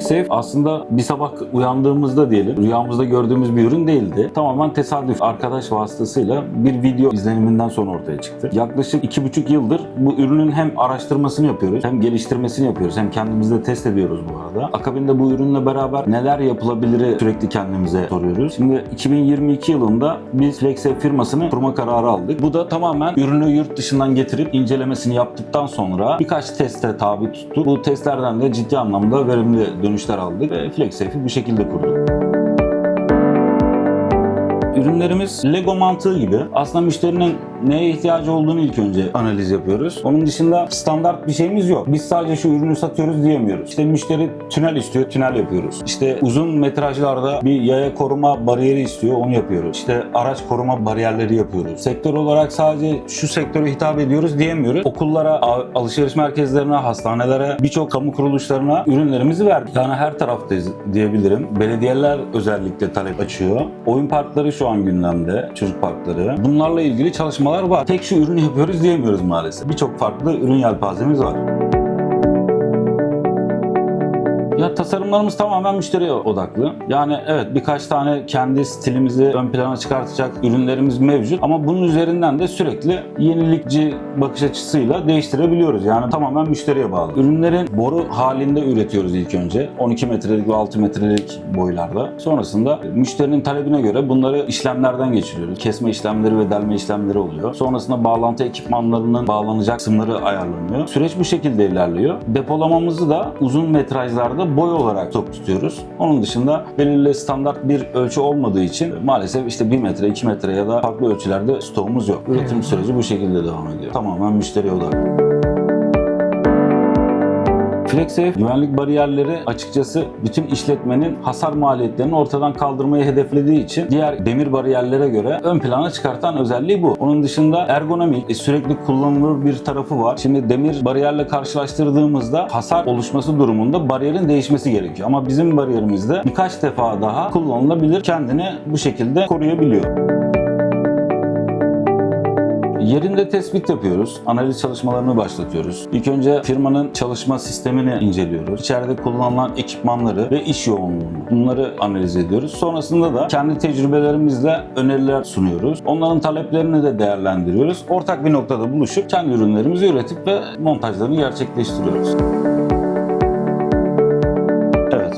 FlexSafe aslında bir sabah uyandığımızda diyelim rüyamızda gördüğümüz bir ürün değildi. Tamamen tesadüf arkadaş vasıtasıyla bir video izleniminden sonra ortaya çıktı. Yaklaşık iki buçuk yıldır bu ürünün hem araştırmasını yapıyoruz hem geliştirmesini yapıyoruz hem kendimizde test ediyoruz bu arada. Akabinde bu ürünle beraber neler yapılabilir sürekli kendimize soruyoruz. Şimdi 2022 yılında biz FlexSafe firmasını kurma kararı aldık. Bu da tamamen ürünü yurt dışından getirip incelemesini yaptıktan sonra birkaç teste tabi tuttuk. Bu testlerden de ciddi anlamda verimli dönüşler aldık ve FlexSafe'i bu şekilde kurduk. Ürünlerimiz Lego mantığı gibi. Aslında müşterinin neye ihtiyacı olduğunu ilk önce analiz yapıyoruz. Onun dışında standart bir şeyimiz yok. Biz sadece şu ürünü satıyoruz diyemiyoruz. İşte müşteri tünel istiyor, tünel yapıyoruz. İşte uzun metrajlarda bir yaya koruma bariyeri istiyor, onu yapıyoruz. İşte araç koruma bariyerleri yapıyoruz. Sektör olarak sadece şu sektöre hitap ediyoruz diyemiyoruz. Okullara, alışveriş merkezlerine, hastanelere, birçok kamu kuruluşlarına ürünlerimizi verdik. Yani her taraftayız diyebilirim. Belediyeler özellikle talep açıyor. Oyun parkları şu an gündemde, çocuk parkları. Bunlarla ilgili çalışmalar var. Tek şu ürünü yapıyoruz diyemiyoruz maalesef. Birçok farklı ürün yelpazemiz var. Ya tasarımlarımız tamamen müşteriye odaklı. Yani evet birkaç tane kendi stilimizi ön plana çıkartacak ürünlerimiz mevcut ama bunun üzerinden de sürekli yenilikçi bakış açısıyla değiştirebiliyoruz. Yani tamamen müşteriye bağlı. Ürünlerin boru halinde üretiyoruz ilk önce. 12 metrelik ve 6 metrelik boylarda. Sonrasında müşterinin talebine göre bunları işlemlerden geçiriyoruz. Kesme işlemleri ve delme işlemleri oluyor. Sonrasında bağlantı ekipmanlarının bağlanacak kısımları ayarlanıyor. Süreç bu şekilde ilerliyor. Depolamamızı da uzun metrajlarda boy olarak stok tutuyoruz. Onun dışında belirli standart bir ölçü olmadığı için maalesef işte 1 metre, 2 metre ya da farklı ölçülerde stoğumuz yok. Üretim süreci bu şekilde devam ediyor. Tamamen müşteriye odaklı. FlexSafe güvenlik bariyerleri açıkçası bütün işletmenin hasar maliyetlerini ortadan kaldırmayı hedeflediği için diğer demir bariyerlere göre ön plana çıkartan özelliği bu. Onun dışında ergonomik, e, sürekli kullanılır bir tarafı var. Şimdi demir bariyerle karşılaştırdığımızda hasar oluşması durumunda bariyerin değişmesi gerekiyor. Ama bizim bariyerimizde birkaç defa daha kullanılabilir, kendini bu şekilde koruyabiliyor. Yerinde tespit yapıyoruz. Analiz çalışmalarını başlatıyoruz. İlk önce firmanın çalışma sistemini inceliyoruz. İçeride kullanılan ekipmanları ve iş yoğunluğunu bunları analiz ediyoruz. Sonrasında da kendi tecrübelerimizle öneriler sunuyoruz. Onların taleplerini de değerlendiriyoruz. Ortak bir noktada buluşup kendi ürünlerimizi üretip ve montajlarını gerçekleştiriyoruz.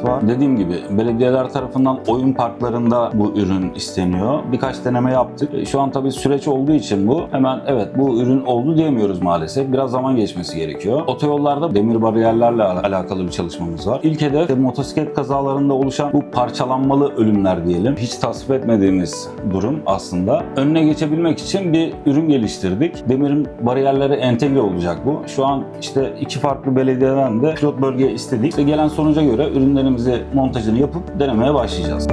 Var. Dediğim gibi belediyeler tarafından oyun parklarında bu ürün isteniyor. Birkaç deneme yaptık. E, Şu an tabii süreç olduğu için bu hemen evet bu ürün oldu diyemiyoruz maalesef. Biraz zaman geçmesi gerekiyor. Otoyollarda demir bariyerlerle al- alakalı bir çalışmamız var. İlk hedef de motosiklet kazalarında oluşan bu parçalanmalı ölümler diyelim. Hiç tasvip etmediğimiz durum aslında. Önüne geçebilmek için bir ürün geliştirdik. Demirin bariyerlere entegre olacak bu. Şu an işte iki farklı belediyeden de pilot bölge istedik. İşte gelen sonuca göre ürünlerimizi montajını yapıp denemeye başlayacağız.